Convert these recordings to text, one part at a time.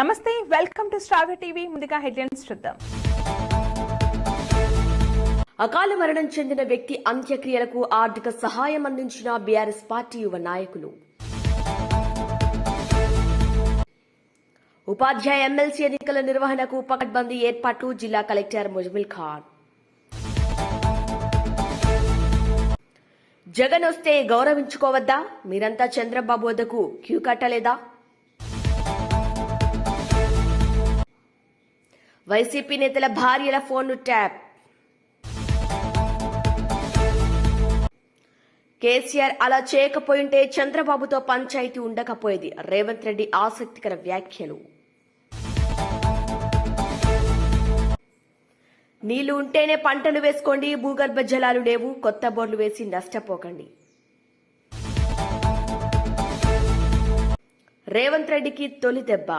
నమస్తే welcome to star TV ముందుగా headlines చూద్దాం. అకాల మరణం చెందిన వ్యక్తి అంత్యక్రియలకు ఆర్థిక సహాయం అందించిన బీఆర్ఎస్ పార్టీ యువ నాయకులు. ఉపాధ్యాయ ఎమ్మెల్సీ ఎన్నికల నిర్వహణకు పకడ్బందీ ఏర్పాట్లు జిల్లా కలెక్టర్ ముజ్మిల్ ఖాన్. జగన్ వస్తే గౌరవించుకోవద్దా? మీరంతా చంద్రబాబు వద్దకు క్యూ కట్టలేదా? వైసీపీ నేతల భార్యల ఫోన్ను ట్యాప్. కేసీఆర్ అలా చేయకపోయింటే చంద్రబాబుతో పంచాయతీ ఉండకపోయేది. రేవంత్ రెడ్డి ఆసక్తికర వ్యాఖ్యలు. నీళ్ళు ఉంటేనే పంటలు వేసుకోండి భూగర్భ జలాలు లేవు కొత్త బోర్లు వేసి నష్టపోకండి. రేవంత్ రెడ్డికి తొలి దెబ్బ.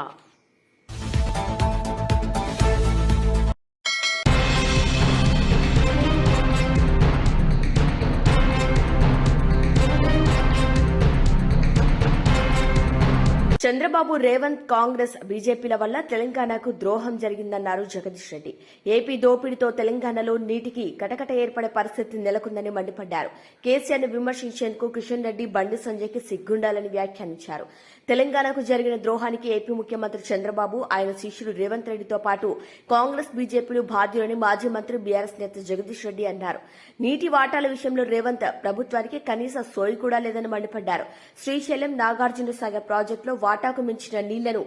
చంద్రబాబు రేవంత్ కాంగ్రెస్ బీజేపీల వల్ల తెలంగాణకు ద్రోహం జరిగిందన్నారు జగదీష్ రెడ్డి. ఏపీ దోపిడీతో తెలంగాణలో నీటికి కటకట ఏర్పడే పరిస్థితి నెలకొందని మండిపడ్డారు. కేసీఆర్ను విమర్శించేందుకు కిషన్ రెడ్డి బండి సంజయ్కి సిగ్గుండాలని వ్యాఖ్యానించారు. తెలంగాణకు జరిగిన ద్రోహానికి ఏపీ ముఖ్యమంత్రి చంద్రబాబు ఆయన శిష్యుడు రేవంత్ రెడ్డితో పాటు కాంగ్రెస్ బీజేపీలు బాధ్యులని మాజీ మంత్రి బీఆర్ఎస్ నేత జగదీష్ రెడ్డి అన్నారు. నీటి వాటాల విషయంలో రేవంత్ ప్రభుత్వానికి కనీస సోయి కూడా లేదని మండిపడ్డారు. శ్రీశైలం నాగార్జున సాగర్ ప్రాజెక్టులో వాటాకు మించిన నీళ్ళను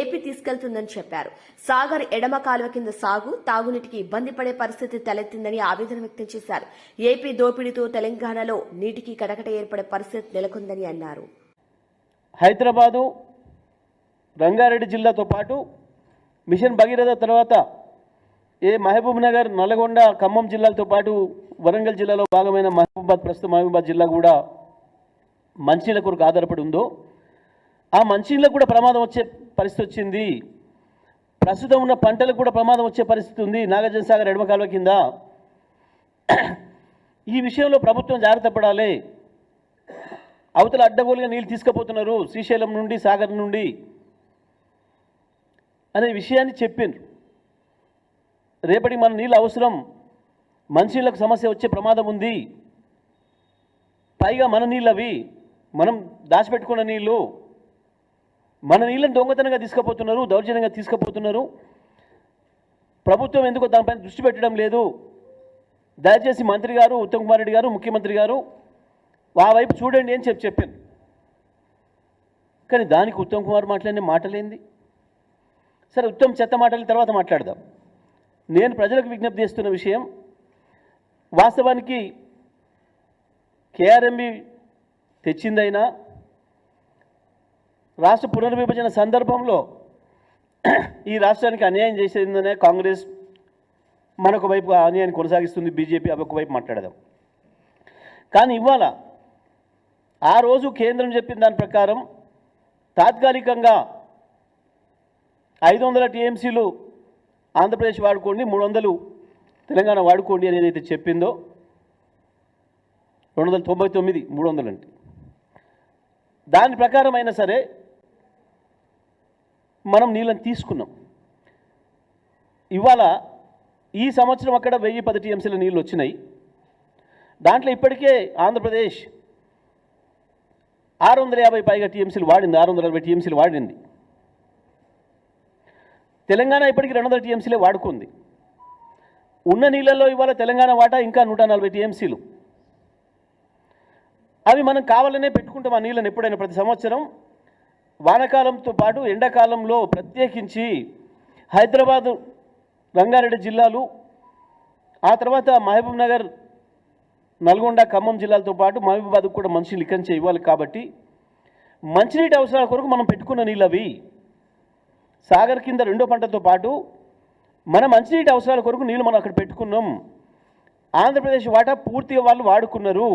ఏపీ తీసుకెళ్తుందని చెప్పారు. సాగర్ ఎడమ కాలువ కింద సాగు తాగునీటికి ఇబ్బంది పడే పరిస్థితి తలెత్తిందని ఆవేదన వ్యక్తం చేశారు. ఏపీ దోపిడీతో తెలంగాణలో నీటికి కడకట ఏర్పడే పరిస్థితి నెలకొందని అన్నారు. హైదరాబాదు రంగారెడ్డి జిల్లాతో పాటు మిషన్ భగీరథ తర్వాత ఏ మహబూబ్ నగర్ నల్గొండ ఖమ్మం జిల్లాలతో పాటు వరంగల్ జిల్లాలో భాగమైన మహబూబాద్ ప్రస్తుతం మహబూబాద్ జిల్లా కూడా మంచినీళ్ళ కొరకు ఆధారపడి ఉందో ఆ మంచినీళ్ళకు కూడా ప్రమాదం వచ్చే పరిస్థితి వచ్చింది. ప్రస్తుతం ఉన్న పంటలకు కూడా ప్రమాదం వచ్చే పరిస్థితి ఉంది. నాగార్జున సాగర్ ఎడమ కాలువ కింద. ఈ విషయంలో ప్రభుత్వం జాగ్రత్త పడాలి. అవతల అడ్డగోలుగా నీళ్ళు తీసుకుపోతున్నారు. శ్రీశైలం నుండి సాగర్ నుండి అనే విషయాన్ని చెప్పిండ్రు రేపటి మన నీళ్ళు అవసరం. మనుషులకు సమస్య వచ్చే ప్రమాదం ఉంది. పైగా మన నీళ్ళు అవి మనం దాచిపెట్టుకున్న నీళ్ళు మన నీళ్ళని దొంగతనంగా తీసుకుపోతున్నారు దౌర్జన్యంగా తీసుకుపోతున్నారు. ప్రభుత్వం ఎందుకో దానిపైన దృష్టి పెట్టడం లేదు. దయచేసి మంత్రి గారు ఉత్తమ్ కుమార్ రెడ్డి గారు ముఖ్యమంత్రి గారు ఆ వైపు చూడండి అని చెప్పి చెప్పాను. కానీ దానికి ఉత్తమ్ కుమార్ మాట్లాడిన మాటలేంది? సరే ఉత్తమ్ చెత్త మాటల తర్వాత మాట్లాడదాం. నేను ప్రజలకు విజ్ఞప్తి చేస్తున్న విషయం వాస్తవానికి కేఆర్ఎంబి తెచ్చిందైనా రాష్ట్ర పునర్విభజన సందర్భంలో ఈ రాష్ట్రానికి అన్యాయం చేసేందనే కాంగ్రెస్ మనకు వైపు అన్యాయాన్ని కొనసాగిస్తుంది బీజేపీ అదొక వైపు మాట్లాడదాం. కానీ ఇవాళ ఆ రోజు కేంద్రం చెప్పిన దాని ప్రకారం తాత్కాలికంగా ఐదు వందల టీఎంసీలు ఆంధ్రప్రదేశ్ వాడుకోండి మూడు వందలు తెలంగాణ వాడుకోండి అని ఏదైతే చెప్పిందో రెండు వందల తొంభై తొమ్మిది మూడు వందలు అంటే. దాని ప్రకారం అయినా సరే మనం నీళ్ళని తీసుకున్నాం. ఇవాళ ఈ సంవత్సరం అక్కడ వెయ్యి పది టీఎంసీల నీళ్ళు వచ్చినాయి. దాంట్లో ఇప్పటికే ఆంధ్రప్రదేశ్ ఆరు వందల యాభై పైగా టీఎంసీలు వాడింది ఆరు వందల అరవై టీఎంసీలు వాడింది. తెలంగాణ ఇప్పటికి రెండు వందల టీఎంసీలే వాడుకుంది. ఉన్న నీళ్ళల్లో ఇవాళ తెలంగాణ వాటా ఇంకా నూట నలభై టీఎంసీలు. అవి మనం కావాలనే పెట్టుకుంటాం ఆ నీళ్ళని ఎప్పుడైనా ప్రతి సంవత్సరం. వానకాలంతో పాటు ఎండాకాలంలో ప్రత్యేకించి హైదరాబాదు రంగారెడ్డి జిల్లాలు ఆ తర్వాత మహబూబ్ నగర్ నల్గొండ ఖమ్మం జిల్లాలతో పాటు మహబూబాద్కు కూడా మంచి ఇక్కడి ఇవ్వాలి కాబట్టి మంచినీటి అవసరాల కొరకు మనం పెట్టుకున్న నీళ్ళు అవి సాగర్ కింద రెండో పంటతో పాటు మన మంచినీటి అవసరాల కొరకు నీళ్ళు మనం అక్కడ పెట్టుకున్నాం. ఆంధ్రప్రదేశ్ వాటా పూర్తిగా వాళ్ళు వాడుకున్నారు.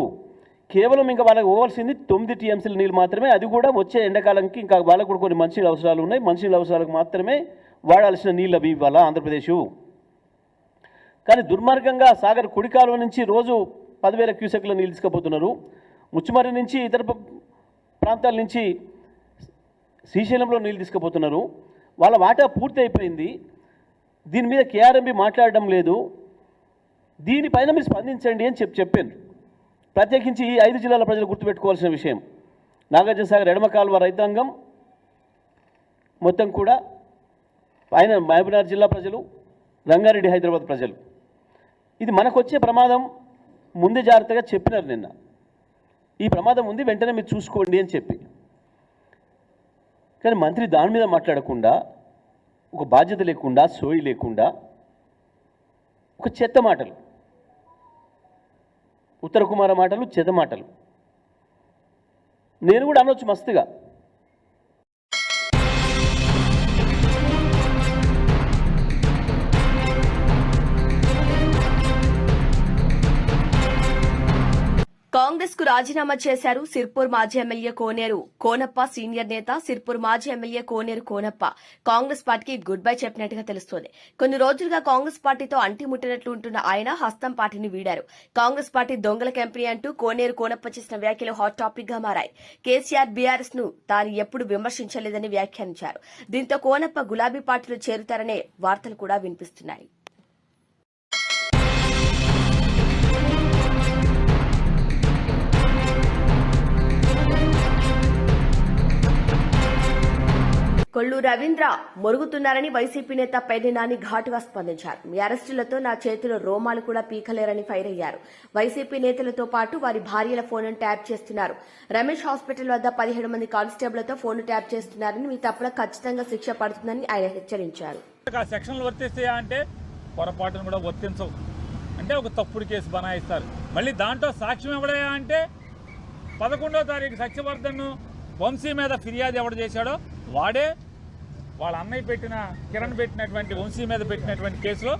కేవలం ఇంకా వాళ్ళకి ఇవ్వాల్సింది తొమ్మిది టీఎంసీల నీళ్ళు మాత్రమే. అది కూడా వచ్చే ఎండాకాలంకి ఇంకా వాళ్ళకు కూడా కొన్ని మంచి అవసరాలు ఉన్నాయి. మంచి అవసరాలకు మాత్రమే వాడాల్సిన నీళ్ళు అవి ఇవ్వాలా ఆంధ్రప్రదేశ్. కానీ దుర్మార్గంగా సాగర్ కుడి కాలువ నుంచి రోజు పదివేల క్యూసెక్ల నీళ్ళు తీసుకుపోతున్నారు. ముచ్చుమర్రి నుంచి ఇతర ప్రాంతాల నుంచి శ్రీశైలంలో నీళ్ళు తీసుకుపోతున్నారు. వాళ్ళ వాటా పూర్తి అయిపోయింది. దీని మీద కేఆర్ఎంబి మాట్లాడడం లేదు. దీనిపైన మీరు స్పందించండి అని చెప్పి చెప్పాను. ప్రత్యేకించి ఈ ఐదు జిల్లాల ప్రజలు గుర్తుపెట్టుకోవాల్సిన విషయం. నాగార్జున సాగర్ ఎడమ కాలువ రైతాంగం మొత్తం కూడా ఆయన మహబూబ్నగర్ జిల్లా ప్రజలు రంగారెడ్డి హైదరాబాద్ ప్రజలు. ఇది మనకు వచ్చే ప్రమాదం ముందే జాగ్రత్తగా చెప్పినారు నిన్న. ఈ ప్రమాదం ఉంది వెంటనే మీరు చూసుకోండి అని చెప్పి. కానీ మంత్రి దాని మీద మాట్లాడకుండా ఒక బాధ్యత లేకుండా సోయి లేకుండా ఒక చెత్త మాటలు. ఉత్తర కుమార మాటలు చెద మాటలు. నేను కూడా అనొచ్చు మస్తుగా. కాంగ్రెస్కు రాజీనామా చేశారు సిర్పూర్ మాజీ ఎమ్మెల్యే కోనేరు కోనప్ప సీనియర్ నేత సిర్పూర్ మాజీ ఎమ్మెల్యే కోనేరు కోనప్ప. కాంగ్రెస్ పార్టీకి గుడ్ బై చెప్పినట్టుగా తెలుస్తోంది. కొన్ని రోజులుగా కాంగ్రెస్ పార్టీతో అంటిముట్టినట్లు ఉంటున్న ఆయన హస్తం పార్టీని వీడారు. కాంగ్రెస్ పార్టీ దొంగల కంపెనీ అంటూ కోనేరు కోనప్ప చేసిన వ్యాఖ్యలు హాట్ టాపిక్గా మారాయి. కేసీఆర్ బీఆర్ఎస్ను తాను ఎప్పుడు విమర్శించలేదని వ్యాఖ్యానించారు. దీంతో కోనప్ప గులాబీ పార్టీలో చేరుతారనే వార్తలు కూడా వినిపిస్తున్నాయి. కొల్లు రవీంద్ర మొరుగుతున్నారని వైసీపీ నేత పెద్ది నాని ఘాటుగా స్పందించారు. మీ అరెస్టులతో నా చేతిలో రోమాలు కూడా పీకలేరని ఫైర్ అయ్యారు. వైసీపీ నేతలతో పాటు వారి భార్యల ఫోన్ను ట్యాప్ చేస్తున్నారు. రమేష్ హాస్పిటల్ వద్ద పదిహేడు మంది కానిస్టేబుల్తో ఫోన్ ట్యాప్ చేస్తున్నారని మీ తప్పుల ఖచ్చితంగా శిక్ష పడుతుందని ఆయన హెచ్చరించారు. సెక్షన్లు వర్తిస్తాయా అంటే పొరపాటును కూడా వర్తించవు. అంటే ఒక తప్పుడు కేసు బనాయిస్తారు. మళ్ళీ దాంట్లో సాక్ష్యం ఎవడయా అంటే పదకొండో తారీఖు సత్యవర్ధన్ వంశీ మీద ఫిర్యాదు ఎవడు చేశాడో వాడే వాళ్ళ అన్నయ్య పెట్టిన కిరణ్ పెట్టినటువంటి వంశీ మీద పెట్టినటువంటి కేసులో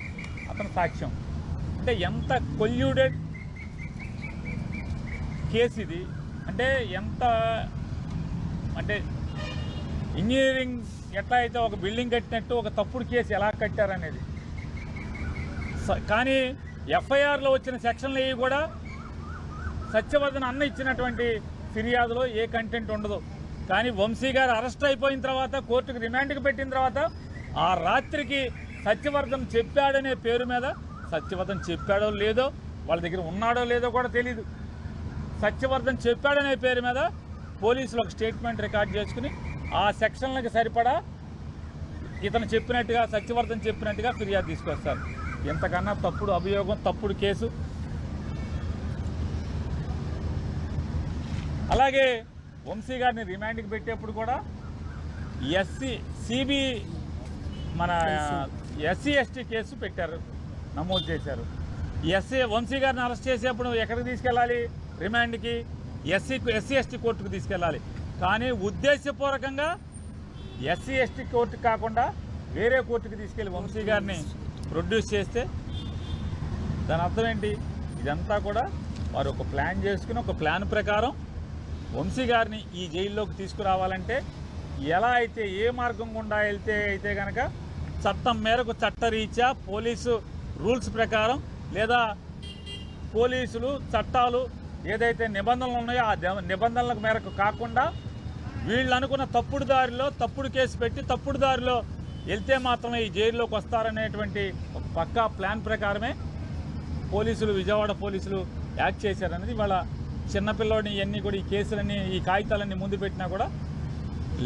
అతను సాక్ష్యం. అంటే ఎంత కొల్యూడెడ్ కేసు ఇది? అంటే ఎంత అంటే ఇంజనీరింగ్ ఎట్లా అయితే ఒక బిల్డింగ్ కట్టినట్టు ఒక తప్పుడు కేసు ఎలా కట్టారనేది? స- కానీ ఎఫ్ఐఆర్లో వచ్చిన సెక్షన్లు ఇవి కూడా సత్యవర్ధన్ అన్న ఇచ్చినటువంటి ఫిర్యాదులో ఏ కంటెంట్ ఉండదు. కానీ వంశీ గారు అరెస్ట్ అయిపోయిన తర్వాత కోర్టుకు రిమాండ్కి పెట్టిన తర్వాత ఆ రాత్రికి సత్యవర్ధన్ చెప్పాడనే పేరు మీద సత్యవర్ధన్ చెప్పాడో లేదో వాళ్ళ దగ్గర ఉన్నాడో లేదో కూడా తెలీదు. సత్యవర్ధన్ చెప్పాడనే పేరు మీద పోలీసులు ఒక స్టేట్మెంట్ రికార్డ్ చేసుకుని ఆ సెక్షన్లకు సరిపడా ఇతను చెప్పినట్టుగా సత్యవర్ధన్ చెప్పినట్టుగా ఫిర్యాదు తీసుకొస్తారు. ఎంతకన్నా తప్పుడు అభియోగం తప్పుడు కేసు. అలాగే వంశీ గారిని రిమాండ్కి పెట్టేప్పుడు కూడా ఎస్సీ సిబి మన ఎస్సీ ఎస్టీ కేసు పెట్టారు నమోదు చేశారు. ఎస్సీ వంశీ గారిని అరెస్ట్ చేసేప్పుడు ఎక్కడికి తీసుకెళ్ళాలి? రిమాండ్కి ఎస్సీ ఎస్సీ ఎస్టీ కోర్టుకు తీసుకెళ్ళాలి. కానీ ఉద్దేశపూర్వకంగా ఎస్సీ ఎస్టీ కోర్టు కాకుండా వేరే కోర్టుకు తీసుకెళ్ళి వంశీ గారిని ప్రొడ్యూస్ చేస్తే దాని అర్థం ఏంటి? ఇదంతా కూడా వారు ఒక ప్లాన్ చేసుకుని ఒక ప్లాన్ ప్రకారం వంశీ గారిని ఈ జైల్లోకి తీసుకురావాలంటే ఎలా అయితే ఏ మార్గం గుండా వెళ్తే అయితే కనుక చట్టం మేరకు చట్టరీత్యా పోలీసు రూల్స్ ప్రకారం లేదా పోలీసులు చట్టాలు ఏదైతే నిబంధనలు ఉన్నాయో ఆ నిబంధనలకు మేరకు కాకుండా వీళ్ళు అనుకున్న తప్పుడు దారిలో తప్పుడు కేసు పెట్టి తప్పుడు దారిలో వెళ్తే మాత్రమే ఈ జైల్లోకి వస్తారనేటువంటి ఒక పక్కా ప్లాన్ ప్రకారమే పోలీసులు విజయవాడ పోలీసులు యాక్ట్ చేశారనేది వాళ్ళ చిన్నపిల్లోడిని ఇవన్నీ కూడా ఈ కేసులన్నీ ఈ కాగితాలన్నీ ముందు పెట్టినా కూడా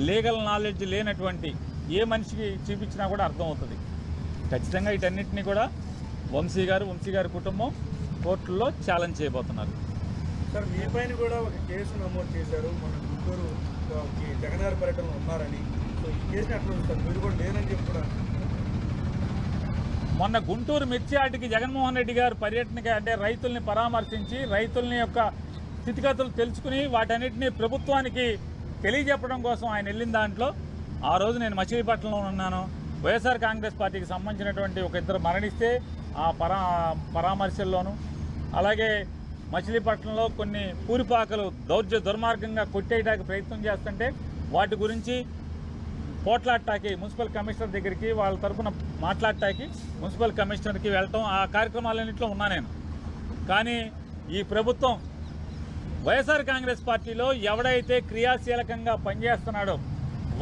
లీగల్ నాలెడ్జ్ లేనటువంటి ఏ మనిషికి చూపించినా కూడా అర్థమవుతుంది. ఖచ్చితంగా వీటన్నిటిని కూడా వంశీ గారు వంశీ గారి కుటుంబం కోర్టుల్లో ఛాలెంజ్ చేయబోతున్నారు. సార్ మీ పైన కూడా ఒక కేసు నమోదు చేశారు. మన గుంటూరు ఆ, ఈ జగన్ గారి పర్యటనలో ఉన్నారని. సో ఈ కేసుని అట్లా సార్ మీరు కూడా లేరని చెప్పి కూడా మొన్న గుంటూరు మిర్చి ఆటికి జగన్మోహన్ రెడ్డి గారు పర్యటనకి అంటే రైతుల్ని పరామర్శించి రైతుల్ని యొక్క స్థితిగతులు తెలుసుకుని వాటన్నిటిని ప్రభుత్వానికి తెలియజెప్పడం కోసం ఆయన వెళ్ళిన దాంట్లో ఆ రోజు నేను మచిలీపట్నంలో ఉన్నాను. వైఎస్ఆర్ కాంగ్రెస్ పార్టీకి సంబంధించినటువంటి ఒక ఇద్దరు మరణిస్తే ఆ పరా పరామర్శల్లోనూ అలాగే మచిలీపట్నంలో కొన్ని పూరిపాకలు దౌర్జ దుర్మార్గంగా కొట్టేయడానికి ప్రయత్నం చేస్తుంటే వాటి గురించి పోట్లాడటానికి మున్సిపల్ కమిషనర్ దగ్గరికి వాళ్ళ తరఫున మాట్లాడటానికి మున్సిపల్ కమిషనర్కి వెళ్ళటం ఆ కార్యక్రమాలన్నింటిలో ఉన్నా నేను. కానీ ఈ ప్రభుత్వం వైఎస్ఆర్ కాంగ్రెస్ పార్టీలో ఎవడైతే క్రియాశీలకంగా పనిచేస్తున్నాడో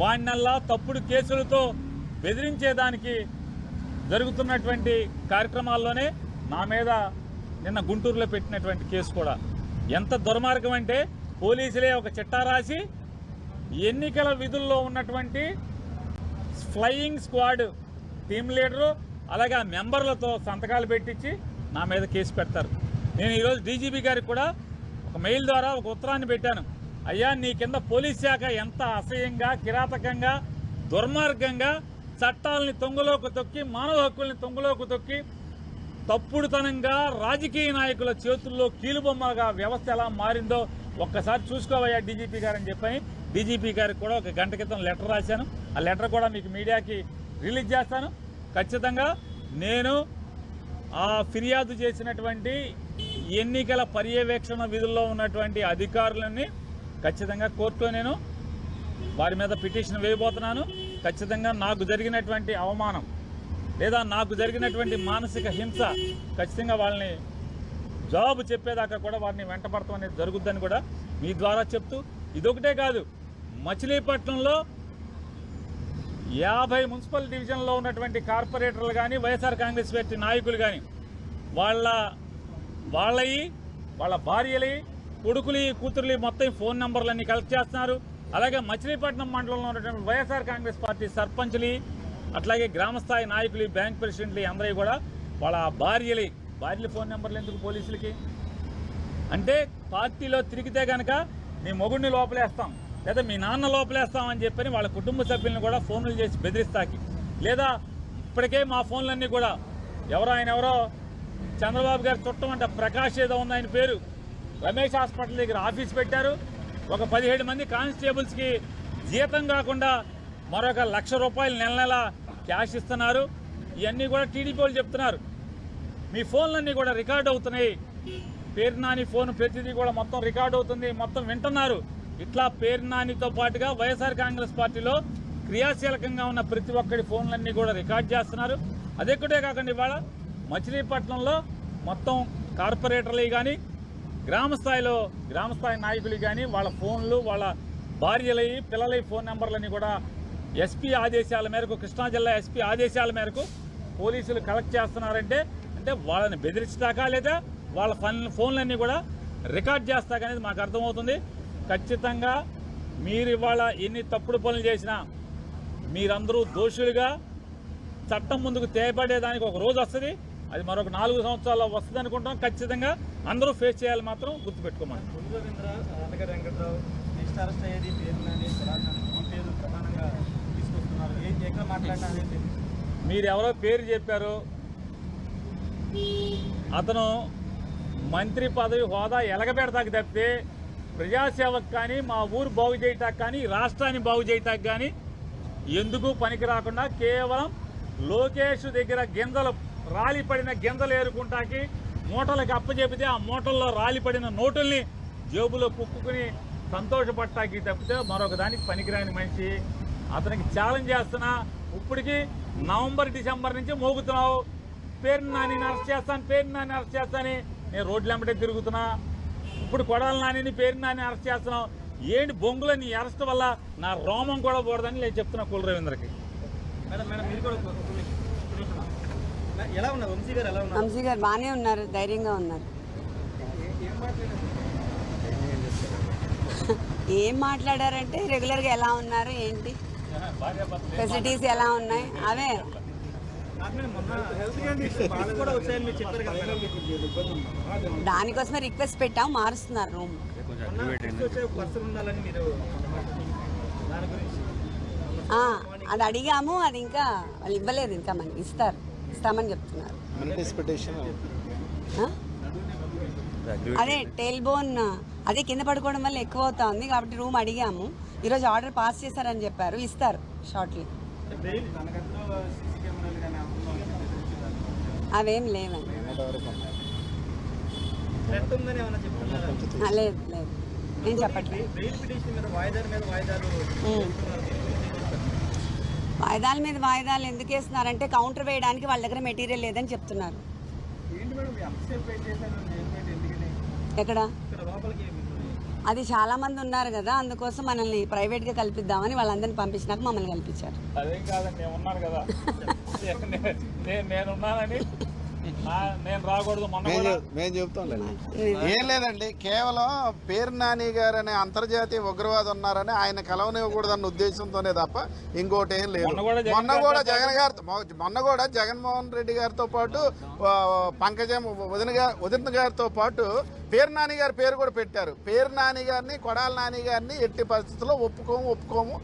వాడినల్లా తప్పుడు కేసులతో బెదిరించేదానికి జరుగుతున్నటువంటి కార్యక్రమాల్లోనే నా మీద నిన్న గుంటూరులో పెట్టినటువంటి కేసు కూడా. ఎంత దుర్మార్గం అంటే పోలీసులే ఒక చిట్టా రాసి ఎన్నికల విధుల్లో ఉన్నటువంటి ఫ్లయింగ్ స్క్వాడ్ టీమ్ లీడరు అలాగే ఆ మెంబర్లతో సంతకాలు పెట్టించి నా మీద కేసు పెడతారు. నేను ఈరోజు డీజీపీ గారికి కూడా ఒక మెయిల్ ద్వారా ఒక ఉత్తరాన్ని పెట్టాను. అయ్యా నీ కింద పోలీస్ శాఖ ఎంత అసహ్యంగా కిరాతకంగా దుర్మార్గంగా చట్టాలని తొంగలోకి తొక్కి మానవ హక్కుల్ని తొంగలోకి తొక్కి తప్పుడుతనంగా రాజకీయ నాయకుల చేతుల్లో కీలుబొమ్మగా వ్యవస్థ ఎలా మారిందో ఒక్కసారి చూసుకోవయ్యా డీజీపీ గారు అని చెప్పని. డీజీపీ గారికి కూడా ఒక గంట క్రితం లెటర్ రాశాను. ఆ లెటర్ కూడా మీకు మీడియాకి రిలీజ్ చేస్తాను. ఖచ్చితంగా నేను ఆ ఫిర్యాదు చేసినటువంటి ఎన్నికల పర్యవేక్షణ విధుల్లో ఉన్నటువంటి అధికారులని ఖచ్చితంగా కోర్టులో నేను వారి మీద పిటిషన్ వేయబోతున్నాను. ఖచ్చితంగా నాకు జరిగినటువంటి అవమానం లేదా నాకు జరిగినటువంటి మానసిక హింస ఖచ్చితంగా వాళ్ళని జాబ్ చెప్పేదాకా కూడా వారిని వెంటపడటం అనేది జరుగుద్దని కూడా మీ ద్వారా చెప్తూ ఇదొకటే కాదు మచిలీపట్నంలో యాభై మున్సిపల్ డివిజన్లో ఉన్నటువంటి కార్పొరేటర్లు కానీ వైఎస్ఆర్ కాంగ్రెస్ పార్టీ నాయకులు కానీ వాళ్ళ వాళ్ళవి వాళ్ళ భార్యలు కొడుకులు కూతుర్లి మొత్తం ఫోన్ నెంబర్లన్నీ కలెక్ట్ చేస్తున్నారు. అలాగే మచిలీపట్నం మండలంలో ఉన్నటువంటి వైఎస్ఆర్ కాంగ్రెస్ పార్టీ సర్పంచ్లు అట్లాగే గ్రామస్థాయి నాయకులు బ్యాంక్ ప్రెసిడెంట్లు అందరూ కూడా వాళ్ళ భార్యలు భార్యల ఫోన్ నెంబర్లు ఎందుకు పోలీసులకి? అంటే పార్టీలో తిరిగితే కనుక మీ మొగుడిని లోపలేస్తాం లేదా మీ నాన్న లోపలేస్తాం అని చెప్పని వాళ్ళ కుటుంబ సభ్యులను కూడా ఫోన్లు చేసి బెదిరిస్తాకి. లేదా ఇప్పటికే మా ఫోన్లన్నీ కూడా ఎవరో ఆయన ఎవరో చంద్రబాబు గారు చుట్టం అంటే ప్రకాష్ ఏదో ఉంది ఆయన పేరు. రమేష్ హాస్పిటల్ దగ్గర ఆఫీస్ పెట్టారు. ఒక పదిహేడు మంది కానిస్టేబుల్స్కి జీతం కాకుండా మరొక లక్ష రూపాయలు నెల నెల క్యాష్ ఇస్తున్నారు. ఇవన్నీ కూడా టీడీపీ వాళ్ళు చెప్తున్నారు. మీ ఫోన్లన్నీ కూడా రికార్డ్ అవుతున్నాయి. పేరు నాని ఫోన్ ప్రతిదీ కూడా మొత్తం రికార్డ్ అవుతుంది. మొత్తం వింటున్నారు. ఇట్లా పేరు నానితో పాటుగా వైఎస్ఆర్ కాంగ్రెస్ పార్టీలో క్రియాశీలకంగా ఉన్న ప్రతి ఒక్కరి ఫోన్లన్నీ కూడా రికార్డ్ చేస్తున్నారు. అదొక్కటే కాకుండా ఇవాళ మచిలీపట్నంలో మొత్తం కార్పొరేటర్లు కానీ గ్రామ స్థాయిలో గ్రామ స్థాయి నాయకులు కానీ వాళ్ళ ఫోన్లు వాళ్ళ భార్యలవి పిల్లలవి ఫోన్ నెంబర్లని కూడా ఎస్పీ ఆదేశాల మేరకు కృష్ణా జిల్లా ఎస్పీ ఆదేశాల మేరకు పోలీసులు కలెక్ట్ చేస్తున్నారంటే అంటే వాళ్ళని బెదిరించడాకా లేదా వాళ్ళ ఫన్ ఫోన్లన్నీ కూడా రికార్డ్ చేస్తాక అనేది మాకు అర్థమవుతుంది. ఖచ్చితంగా మీరు ఇవాళ ఎన్ని తప్పుడు పనులు చేసినా మీరందరూ దోషులుగా చట్టం ముందుకు తేపడేదానికి ఒక రోజు వస్తుంది. అది మరొక నాలుగు సంవత్సరాల్లో వస్తుంది అనుకుంటాం. ఖచ్చితంగా అందరూ ఫేస్ చేయాలి మాత్రం గుర్తుపెట్టుకోమని. మీరు ఎవరో పేరు చెప్పారు. అతను మంత్రి పదవి హోదా ఎలగబెడతాకి తప్పితే ప్రజాసేవకు కానీ మా ఊరు బాగు చేయటానికి కానీ రాష్ట్రాన్ని బాగు చేయటానికి కానీ ఎందుకు పనికి రాకుండా కేవలం లోకేష్ దగ్గర గింజలు రాలిపడిన గింజలు ఏరుకుంటాకి మూటలకు అప్పచెపితే ఆ మూటల్లో రాలిపడిన నోటుల్ని జేబులో కుక్కుని సంతోషపడటానికి తప్పితే మరొక దానికి పనికిరాని మనిషి. అతనికి ఛాలెంజ్ చేస్తున్నా ఇప్పటికి నవంబర్ డిసెంబర్ నుంచి మోగుతున్నావు. పేరు నాని అరెస్ట్ చేస్తాను పేరు నాని అరెస్ట్ చేస్తాను నేను రోడ్లు వెంబడే తిరుగుతున్నా. ఇప్పుడు కొడాల నానిని పేరు నాని అరెస్ట్ చేస్తున్నావు. ఏంటి బొంగులో నీ అరెస్ట్ వల్ల నా రోమం కూడా పోడదని నేను చెప్తున్నా కుల రవీంద్రకి మేడం మేడం మీరు కూడా ఒక- ఒక నిమిషం, ఒక నిమిషం. మే- ఎలా ఉన్నారు వంశీ గారు బాగానే ఉన్నారు? ధైర్యంగా ఉన్నారు. ఏం మాట్లాడారంటే రెగ్యులర్గా ఎలా ఉన్నారు ఏంటి? ఫెసిలిటీస్ ఎలా ఉన్నాయి? అవే. దానికోసమే రిక్వెస్ట్ పెట్టాం మారుస్తున్నారు రూమ్ అది అడిగాము అది ఇంకా వాళ్ళు ఇవ్వలేదు ఇంకా మనకి ఇస్తారు. ఇస్తామని చెప్తున్నారు? అదే టేల్ బోన్ అదే కింద పడుకోవడం వల్ల ఎక్కువ అవుతా ఉంది కాబట్టి రూమ్ అడిగాము. ఈరోజు ఆర్డర్ పాస్ చేశారని చెప్పారు. ఇస్తారు షార్ట్లీ బెయిల్ తనకంతా సీసీ కెమెరాలు కానీ అవేం లేవండి. లేదు లేదు. నేను చెప్పట్లేదు బెయిల్ పిటిషన్ మీద వాయిదాల మీద వాయిదాలు ఉమ్. వేస్తున్నారు. దీని గురించి ఏం చెప్తారు? వాయిదాల మీద వాయిదాలు ఎందుకు వేస్తున్నారంటే కౌంటర్ వేయడానికి వాళ్ళ దగ్గర మెటీరియల్ లేదని చెప్తున్నారు. ఎక్కడ? అది చాలా మంది ఉన్నారు కదా అందుకోసం మనల్ని ప్రైవేట్గా కల్పిద్దామని వాళ్ళందరినీ పంపించినాక మమ్మల్ని కల్పించారు. అదేం కాదండి నేను ఉన్నాను కదా. నేను నేను రాకూడదు మొన్న మేము ఏం లేదండి కేవలం పేరు నాని గారు అనే అంతర్జాతీయ ఉగ్రవాది ఉన్నారని ఆయన కలవనివ్వకూడదన్న ఉద్దేశంతోనే తప్ప ఇంకోటి ఏం లేదు. మొన్న కూడా జగన్ గారితో మొన్న కూడా జగన్మోహన్ రెడ్డి గారితో పాటు పంకజం వదిన గారు వదిన గారితో పాటు పేరు నాని గారి పేరు కూడా పెట్టారు. పేరు నాని గారిని కొడాల నాని గారిని ఎట్టి పరిస్థితుల్లో ఒప్పుకోము ఒప్పుకోము.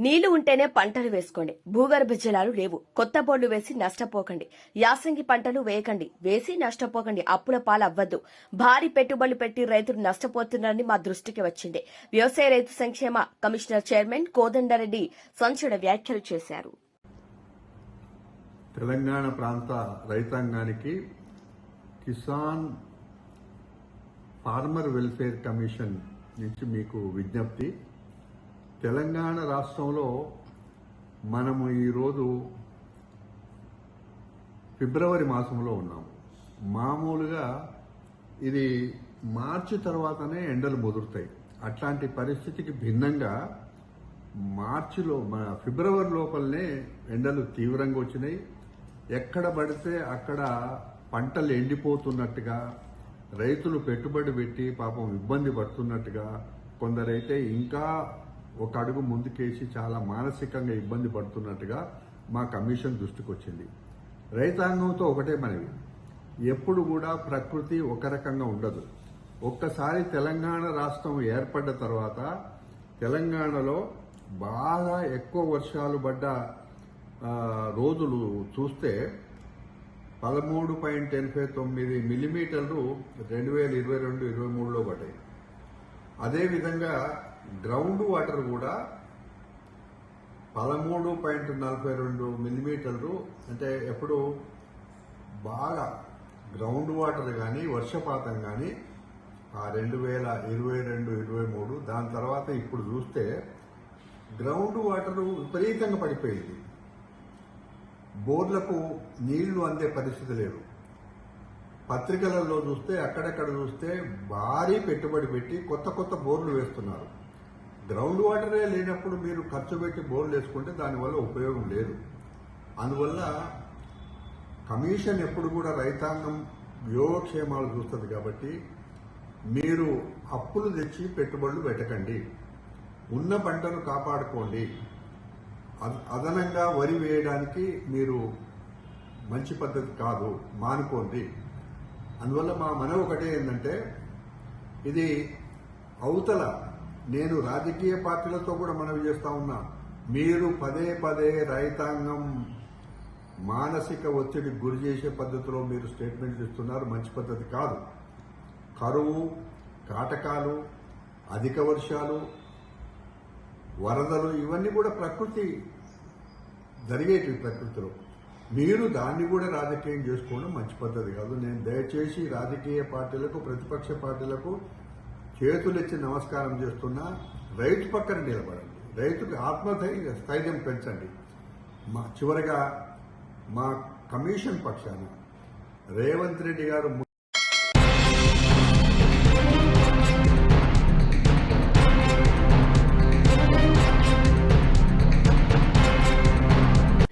నీళ్ళు ఉంటేనే పంటలు వేసుకోండి. భూగర్భ జలాలు లేవు. కొత్త బోర్లు వేసి నష్టపోకండి. యాసంగి పంటలు వేయకండి. వేసి నష్టపోకండి. అప్పుల పాలు అవ్వద్దు భారీ పెట్టుబడులు పెట్టి రైతులు నష్టపోతున్నారని మా దృష్టికి వచ్చింది. వ్యవసాయ రైతు సంక్షేమ కమిషనర్ చైర్మన్ కోదండరెడ్డి సంచడ వ్యాఖ్యలు చేశారు. తెలంగాణ ప్రాంత రైతాంగానికి కిసాన్ ఫార్మర్ వెల్ఫేర్ కమిషన్ నుంచి మీకు విజ్ఞప్తి. తెలంగాణ రాష్ట్రంలో మనము ఈరోజు ఫిబ్రవరి మాసంలో ఉన్నాము. మామూలుగా ఇది మార్చి తర్వాతనే ఎండలు ముదురుతాయి. అట్లాంటి పరిస్థితికి భిన్నంగా మార్చిలో మన ఫిబ్రవరి లోపలనే ఎండలు తీవ్రంగా వచ్చినాయి. ఎక్కడ పడితే అక్కడ పంటలు ఎండిపోతున్నట్టుగా రైతులు పెట్టుబడి పెట్టి పాపం ఇబ్బంది పడుతున్నట్టుగా కొందరైతే ఇంకా ఒక అడుగు ముందుకేసి చాలా మానసికంగా ఇబ్బంది పడుతున్నట్టుగా మా కమిషన్ దృష్టికి వచ్చింది రైతాంగంతో ఒకటే మనవి. ఎప్పుడు కూడా ప్రకృతి ఒక రకంగా ఉండదు. ఒక్కసారి తెలంగాణ రాష్ట్రం ఏర్పడ్డ తర్వాత తెలంగాణలో బాగా ఎక్కువ వర్షాలు పడ్డ రోజులు చూస్తే పదమూడు పాయింట్ ఎనభై తొమ్మిది మిల్లీమీటర్లు రెండు వేల ఇరవై రెండు ఇరవై మూడులో పడ్డాయి. అదేవిధంగా గ్రౌండ్ వాటర్ కూడా పదమూడు పాయింట్ నలభై రెండు మిల్లీమీటర్లు అంటే ఎప్పుడు బాగా గ్రౌండ్ వాటర్ కానీ వర్షపాతం కానీ ఆ రెండు వేల ఇరవై రెండు ఇరవై మూడు దాని తర్వాత ఇప్పుడు చూస్తే గ్రౌండ్ వాటర్ విపరీతంగా పడిపోయింది. బోర్లకు నీళ్ళు అందే పరిస్థితి లేదు. పత్రికలలో చూస్తే అక్కడక్కడ చూస్తే భారీ పెట్టుబడి పెట్టి కొత్త కొత్త బోర్లు వేస్తున్నారు. గ్రౌండ్ వాటరే లేనప్పుడు మీరు ఖర్చు పెట్టి బోర్లు వేసుకుంటే దానివల్ల ఉపయోగం లేదు. అందువల్ల కమిషన్ ఎప్పుడు కూడా రైతాంగం యోగక్షేమాలు చూస్తుంది కాబట్టి మీరు అప్పులు తెచ్చి పెట్టుబడులు పెట్టకండి. ఉన్న పంటను కాపాడుకోండి. అద- అదనంగా వరి వేయడానికి మీరు మంచి పద్ధతి కాదు మానుకోండి. అందువల్ల మా మన ఒకటే ఏంటంటే ఇది అవతల నేను రాజకీయ పార్టీలతో కూడా మనవి చేస్తా ఉన్నా. మీరు పదే పదే రైతాంగం మానసిక ఒత్తిడికి గురి చేసే పద్ధతిలో మీరు స్టేట్మెంట్ ఇస్తున్నారు. మంచి పద్ధతి కాదు. కరువు కాటకాలు అధిక వర్షాలు వరదలు ఇవన్నీ కూడా ప్రకృతి జరిగేటివి ప్రకృతిలో. మీరు దాన్ని కూడా రాజకీయం చేసుకోవడం మంచి పద్ధతి కాదు. నేను దయచేసి రాజకీయ పార్టీలకు ప్రతిపక్ష పార్టీలకు చేతులెత్తి నమస్కారం చేస్తున్న రైతు పక్కన నిలబడండి. రైతుకి ఆత్మధైర్య స్థైర్యం పెంచండి. మా చివరిగా మా కమిషన్ పక్షాన రేవంత్ రెడ్డి గారు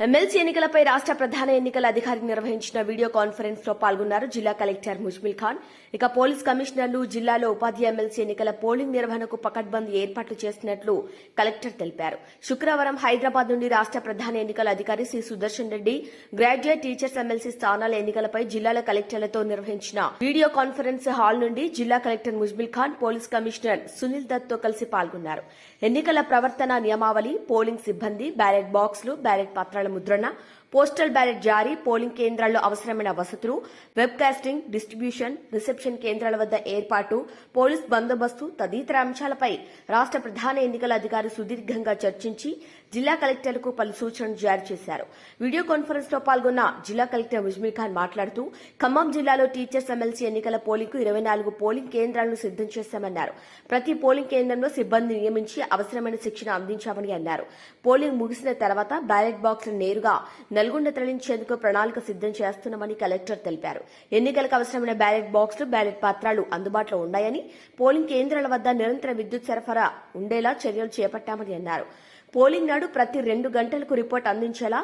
ఎమ్మెల్సీ ఎన్నికలపై రాష్ట్ర ప్రధాన ఎన్నికల అధికారి నిర్వహించిన వీడియో కాన్ఫరెన్స్లో పాల్గొన్నారు జిల్లా కలెక్టర్ ముజ్మిల్ ఖాన్. ఇక పోలీస్ కమిషనర్లు జిల్లాలో ఉపాధ్యాయ ఎమ్మెల్సీ ఎన్నికల పోలింగ్ నిర్వహణకు పకడ్బందీ ఏర్పాట్లు చేసినట్లు కలెక్టర్ తెలిపారు. శుక్రవారం హైదరాబాద్ నుండి రాష్ట్ర ప్రధాన ఎన్నికల అధికారి C Sudarshan Reddy graduate teachers MLC స్థానాల ఎన్నికలపై జిల్లాల కలెక్టర్లతో నిర్వహించిన వీడియో కాన్ఫరెన్స్ హాల్ నుండి జిల్లా collector Muzammil Khan police commissioner Sunil దత్తో కలిసి పాల్గొన్నారు. ఎన్నికల ప్రవర్తన నియమావళి పోలింగ్ సిబ్బంది బ్యాలెట్ బాక్సులు బ్యాలెట్ పత్రాలు ముద్రణ పోస్టల్ బ్యాలెట్ జారీ పోలింగ్ కేంద్రాల్లో అవసరమైన వసతులు వెబ్ కాస్టింగ్ డిస్ట్రిబ్యూషన్ రిసెప్షన్ కేంద్రాల వద్ద ఏర్పాటు పోలీస్ బందోబస్తు తదితర అంశాలపై రాష్ట్ర ప్రధాన ఎన్నికల అధికారి సుదీర్ఘంగా చర్చించి జిల్లా కలెక్టర్లకు పలు సూచనలు జారీ చేశారు. వీడియో కాన్ఫరెన్స్లో పాల్గొన్న జిల్లా కలెక్టర్ ముజ్మిల్ ఖాన్ మాట్లాడుతూ ఖమ్మం జిల్లాలో టీచర్స్ ఎమ్మెల్సీ ఎన్నికల పోలింగ్ ఇరవై నాలుగు పోలింగ్ కేంద్రాలను సిద్దం చేశామన్నారు. ప్రతి పోలింగ్ కేంద్రంలో సిబ్బంది నియమించి అవసరమైన శిక్షణ అందించామని అన్నారు. పోలింగ్ ముగిసిన తర్వాత బ్యాలెట్ బాక్సులు నేరుగా నల్గొండ తరలించేందుకు ప్రణాళిక సిద్దం చేస్తున్నామని కలెక్టర్ తెలిపారు. ఎన్నికలకు అవసరమైన బ్యాలెట్ బాక్సులు బ్యాలెట్ పత్రాలు అందుబాటులో ఉన్నాయని పోలింగ్ కేంద్రాల వద్ద నిరంతర విద్యుత్ సరఫరా ఉండేలా చర్యలు చేపట్టామని అన్నారు. పోలింగ్ నాడు ప్రతి రెండు గంటలకు రిపోర్ట్ అందించేలా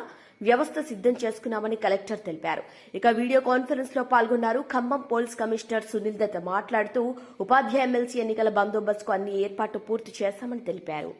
వ్యవస్థ సిద్ధం చేసుకున్నామని కలెక్టర్ తెలిపారు. ఇక వీడియో కాన్ఫరెన్స్లో పాల్గొన్నారు ఖమ్మం పోలీస్ కమిషనర్ సునీల్ దత్త మాట్లాడుతూ ఉపాధ్యాయ ఎమ్మెల్సీ ఎన్నికల బందోబస్తుకు అన్ని ఏర్పాట్లు పూర్తి చేశామని తెలిపారు.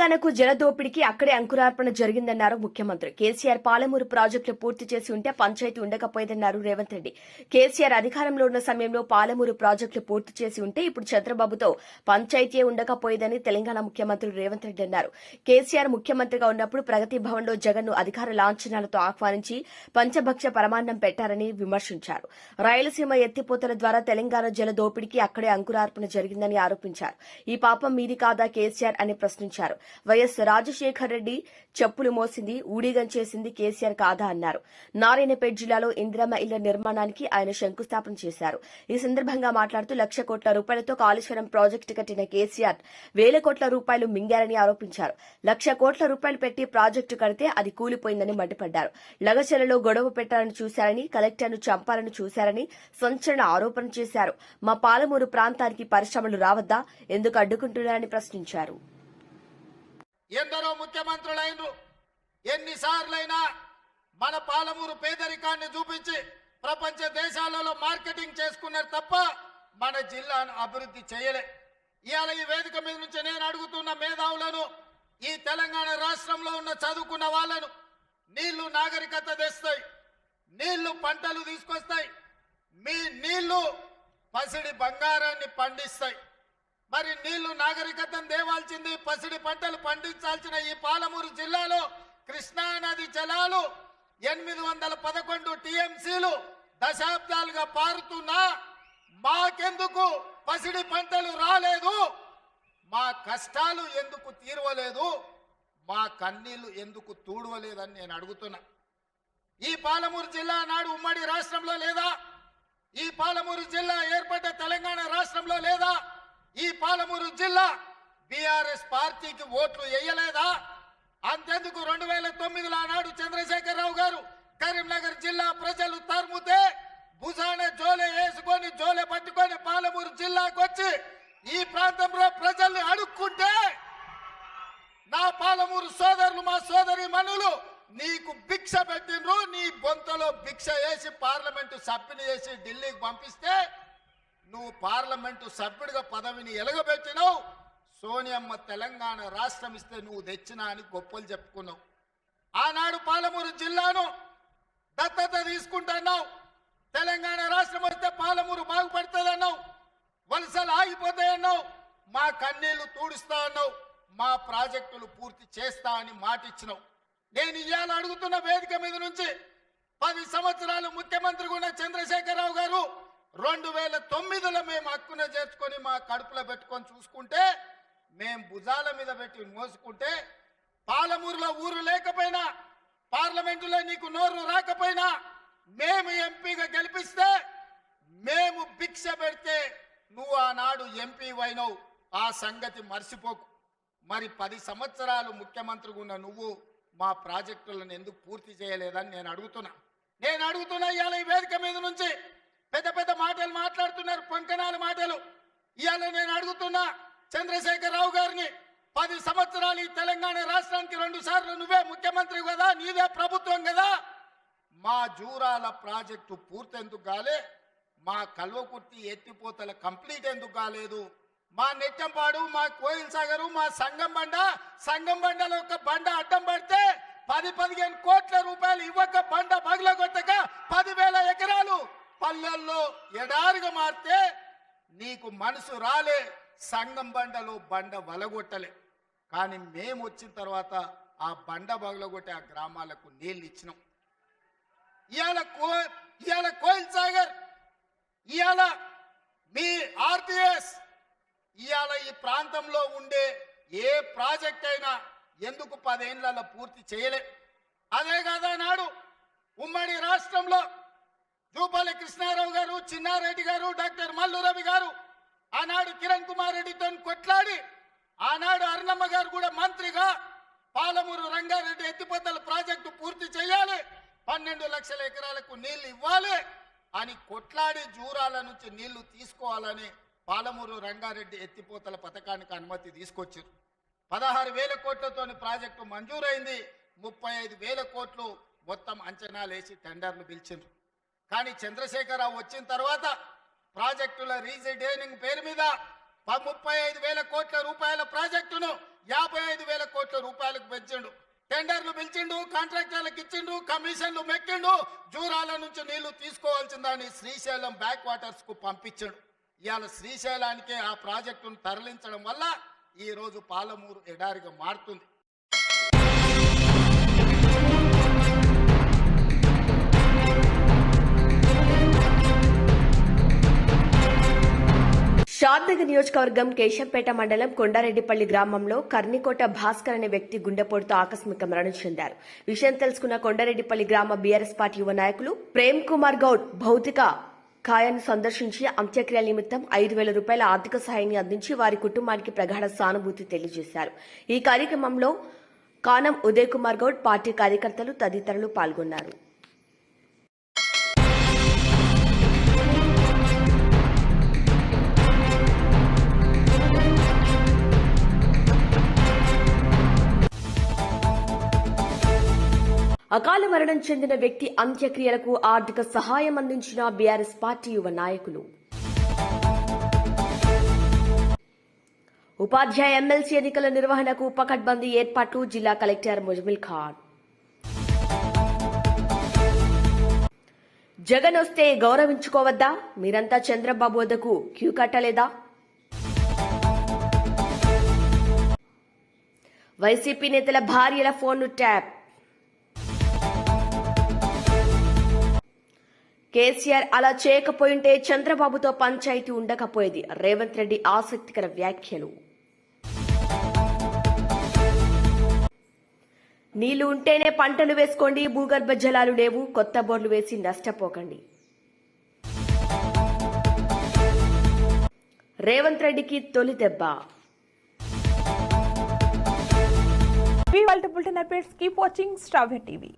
తెలంగాణకు జలదోపిడికి అక్కడే అంకురార్పణ జరిగిందన్నారు ముఖ్యమంత్రి. కేసీఆర్ పాలమూరు ప్రాజెక్టులు పూర్తి చేసి ఉంటే పంచాయతీ ఉండకపోయేదన్నారు రేవంత్ రెడ్డి. కేసీఆర్ అధికారంలో ఉన్న సమయంలో పాలమూరు ప్రాజెక్టులు పూర్తి చేసి ఉంటే ఇప్పుడు చంద్రబాబుతో పంచాయతీ ఉండకపోయేదని తెలంగాణ ముఖ్యమంత్రి రేవంత్ రెడ్డి అన్నారు. కేసీఆర్ ముఖ్యమంత్రిగా ఉన్నప్పుడు ప్రగతి భవన్లో జగన్ను జగన్ అధికార లాంఛనాలతో ఆహ్వానించి పంచభక్ష పరమాన్నం పెట్టారని విమర్శించారు. రాయలసీమ ఎత్తిపోతల ద్వారా తెలంగాణ జల దోపిడికి అక్కడే అంకురార్పణ జరిగిందని ఆరోపించారు. ఈ పాపం మీది కాదా కేసీఆర్ అని ప్రశ్నించారు. వైఎస్ రాజశేఖర్ రెడ్డి చెప్పులు మోసింది ఊడిగం చేసింది కేసీఆర్ కాదా అన్నారు. నారాయణపేట జిల్లాలో ఇందిరమ్మ ఇళ్ళ నిర్మాణానికి ఆయన శంకుస్థాపన చేశారు. ఈ సందర్భంగా మాట్లాడుతూ లక్ష కోట్ల రూపాయలతో కాళేశ్వరం ప్రాజెక్టు కట్టిన కేసీఆర్ వేల కోట్ల రూపాయలు మింగారని ఆరోపించారు. లక్ష కోట్ల రూపాయలు పెట్టి ప్రాజెక్టు కడితే అది కూలిపోయిందని మండిపడ్డారు. లగచలలో గొడవ పెట్టాలని చూశారని కలెక్టర్ను చంపాలని చూశారని సంచలన ఆరోపణ చేశారు. మా పాలమూరు ప్రాంతానికి పరిశ్రమలు రావద్దా? ఎందుకు అడ్డుకుంటున్నారని ప్రశ్నించారు. ఎందరో ముఖ్యమంత్రులైనరు ఎన్నిసార్లైనా మన పాలమూరు పేదరికాన్ని చూపించి ప్రపంచ దేశాలలో మార్కెటింగ్ చేసుకున్నారు తప్ప మన జిల్లాను అభివృద్ధి చేయలే. ఇవాళ ఈ వేదిక మీద నుంచి నేను అడుగుతున్న మేధావులను ఈ తెలంగాణ రాష్ట్రంలో ఉన్న చదువుకున్న వాళ్ళను నీళ్ళు నాగరికత తెస్తాయి నీళ్ళు పంటలు తీసుకొస్తాయి మీ నీళ్ళు పసిడి బంగారాన్ని పండిస్తాయి. మరి నీళ్ళు నాగరికతను దేవాల్సింది పసిడి పంటలు పండించాల్సిన ఈ పాలమూరు జిల్లాలో కృష్ణా నది జలాలు ఎనిమిది వందల పదకొండు టీఎంసీలు దశాబ్దాలుగా పారుతున్నా మాకెందుకు? పసిడి పంటలు రాలేదు. మా కష్టాలు ఎందుకు తీరవలేదు? మా కన్నీళ్ళు ఎందుకు తూడవలేదని నేను అడుగుతున్నా. ఈ పాలమూరు జిల్లా నాడు ఉమ్మడి రాష్ట్రంలో లేదా? ఈ పాలమూరు జిల్లా ఏర్పడ్డ తెలంగాణ రాష్ట్రంలో లేదా? ఈ పాలమూరు జిల్లా బీఆర్ఎస్ పార్టీకి ఓట్లు వేయలేదా? అంతెందుకు రెండు వేల తొమ్మిదిలో ఆనాడు చంద్రశేఖరరావు గారు కరీంనగర్ జిల్లా ప్రజలు తరుముతే భుజాన జోలె వేసుకొని జోలె పట్టుకొని పాలమూరు జిల్లాకు వచ్చి ఈ ప్రాంతంలో ప్రజల్ని అడుక్కుంటే నా పాలమూరు సోదరులు మా సోదరి మనులు నీకు భిక్ష పెట్టిండ్రు నీ బొంతలో భిక్ష వేసి పార్లమెంటు సభ్యుని వేసి ఢిల్లీకి పంపిస్తే నువ్వు పార్లమెంటు సభ్యుడిగా పదవిని ఎలగబెట్టినావు. సోనియమ్మ తెలంగాణ రాష్ట్రం ఇస్తే నువ్వు తెచ్చినా అని గొప్పలు చెప్పుకున్నావు. ఆనాడు పాలమూరు జిల్లాను దత్తత తీసుకుంటున్నావు. తెలంగాణ రాష్ట్రం వస్తే పాలమూరు బాగుపడుతుందన్నావు. వలసలు ఆగిపోతాయన్నావు. మా కన్నీళ్ళు తూడుస్తా అన్నావు. మా ప్రాజెక్టులు పూర్తి చేస్తా అని మాటిచ్చినావు. నేను ఇవాళ అడుగుతున్న వేదిక మీద నుంచి పది సంవత్సరాలు ముఖ్యమంత్రి కూడా చంద్రశేఖర్ రెండు వేల తొమ్మిదిలో మేము హక్కున చేర్చుకొని మా కడుపులో పెట్టుకొని చూసుకుంటే మేము భుజాల మీద పెట్టి మోసుకుంటే పాలమూరులో ఊరు లేకపోయినా పార్లమెంటులో నీకు నోరు రాకపోయినా మేము ఎంపీగా గెలిపిస్తే మేము భిక్ష పెడితే నువ్వు ఆనాడు ఎంపీ అయినవు. ఆ సంగతి మర్చిపోకు. మరి పది సంవత్సరాలు ముఖ్యమంత్రిగా ఉన్న నువ్వు మా ప్రాజెక్టులను ఎందుకు పూర్తి చేయలేదని నేను అడుగుతున్నా. నేను అడుగుతున్నా ఇవాళ ఈ వేదిక మీద నుంచి. పెద్ద పెద్ద మాటలు మాట్లాడుతున్నారు పొంకనాల మాటలు. ఇవాళ నేను అడుగుతున్నా చంద్రశేఖరరావు గారిని పది సంవత్సరాలు ఈ తెలంగాణ రాష్ట్రానికి రెండు సార్లు నువ్వే ముఖ్యమంత్రి కదా నీదే ప్రభుత్వం కదా. మా జూరాల ప్రాజెక్టు పూర్తెందుకు కాలే మా కల్వకుర్తి ఎత్తిపోతల కంప్లీట్ ఎందుకు కాలేదు. మా నెట్టంపాడు మా కోయిల్ సాగరు మా సంగం బండ సంగం బండలో ఒక బండ అడ్డం పడితే పది పదిహేను కోట్ల రూపాయలు ఇవ్వక బండ పగలగొట్టక పదివేల ఎకరాలు పల్లెల్లో ఎడారిగా మారితే నీకు మనసు రాలే సంగం బండలో బండ వలగొట్టలే. కానీ మేము వచ్చిన తర్వాత ఆ బండ బగలగొట్టి ఆ గ్రామాలకు నీళ్ళు ఇచ్చినాం. ఇవాళ కో ఇవాళ కోయిల్ సాగర్ ఇవాళ మీ ఆర్టీఎస్ ఇవాళ ఈ ప్రాంతంలో ఉండే ఏ ప్రాజెక్ట్ అయినా ఎందుకు పదేళ్ళలో పూర్తి చేయలే. అదే కాదా నాడు ఉమ్మడి రాష్ట్రంలో జూపల్లి కృష్ణారావు గారు చిన్నారెడ్డి గారు డాక్టర్ మల్లు రవి గారు ఆనాడు కిరణ్ కుమార్ రెడ్డితో కొట్లాడి ఆనాడు అరుణమ్మ గారు కూడా మంత్రిగా పాలమూరు రంగారెడ్డి ఎత్తిపోతల ప్రాజెక్టు పూర్తి చేయాలి పన్నెండు లక్షల ఎకరాలకు నీళ్ళు ఇవ్వాలి అని కొట్లాడి జూరాల నుంచి నీళ్ళు తీసుకోవాలని పాలమూరు రంగారెడ్డి ఎత్తిపోతల పథకానికి అనుమతి తీసుకొచ్చారు. పదహారు వేల కోట్లతోని ప్రాజెక్టు మంజూరైంది ముప్పై ఐదు వేల కోట్లు మొత్తం అంచనాలు వేసి టెండర్లు పిలిచిండ్రు. కానీ చంద్రశేఖరరావు వచ్చిన తర్వాత ప్రాజెక్టుల రీజైనింగ్ పేరు మీద ముప్పై ఐదు వేల కోట్ల రూపాయల ప్రాజెక్టును యాభై ఐదు వేల కోట్ల రూపాయలకు పెంచిండు. టెండర్లు పిలిచిండు కాంట్రాక్టర్లకు ఇచ్చిండు కమిషన్లు మెక్కిండు జూరాల నుంచి నీళ్ళు తీసుకోవాల్సిందని శ్రీశైలం బ్యాక్ వాటర్స్కు పంపించాడు. ఇవాళ శ్రీశైలానికే ఆ ప్రాజెక్టును తరలించడం వల్ల ఈరోజు పాలమూరు ఎడారిగా మారుతుంది. షాద్నగర్ నియోజకవర్గం కేశంపేట మండలం కొండారెడ్డిపల్లి గ్రామంలో కర్నికోట భాస్కర్ అనే వ్యక్తి గుండెపోటుతో ఆకస్మిక మరణం చెందారు. విషయం తెలుసుకున్న కొండారెడ్డిపల్లి గ్రామ బీఆర్ఎస్ పార్టీ యువ నాయకులు ప్రేమ్ కుమార్ గౌడ్ భౌతిక కాయాన్ని సందర్శించి అంత్యక్రియల నిమిత్తం ఐదు వేల రూపాయల ఆర్థిక సహాయాన్ని అందించి వారి కుటుంబానికి ప్రగాఢ సానుభూతి తెలియజేశారు. ఈ కార్యక్రమంలో కానం ఉదయ్ కుమార్ గౌడ్ పార్టీ కార్యకర్తలు తదితరులు పాల్గొన్నారు. అకాల మరణం చెందిన వ్యక్తి అంత్యక్రియలకు ఆర్థిక సహాయం అందించిన బీఆర్ఎస్ పార్టీ యువ నాయకులు. ఉపాధ్యాయ ఎమ్మెల్సీ ఎన్నికల నిర్వహణకు పకడ్బందీ ఏర్పాట్లు జిల్లా కలెక్టర్ ముజమిల్ ఖాన్. జగన్ వస్తే గౌరవించుకోవద్దా? మీరంతా చంద్రబాబు వద్దకు క్యూ కట్టలేదా? వైసీపీ నేతల భార్యల ఫోన్ను ట్యాప్. కేసీఆర్ అలా చేయకపోయింటే చంద్రబాబుతో పంచాయతీ ఉండకపోయేది. రేవంత్ రెడ్డి ఆసక్తికర వ్యాఖ్యలు. నీళ్ళు ఉంటేనే పంటలు వేసుకోండి భూగర్భ జలాలు లేవు కొత్త బోర్లు వేసి నష్టపోకండి. రేవంత్ రెడ్డికి తొలి దెబ్బ. We want to keep watching strawberry TV.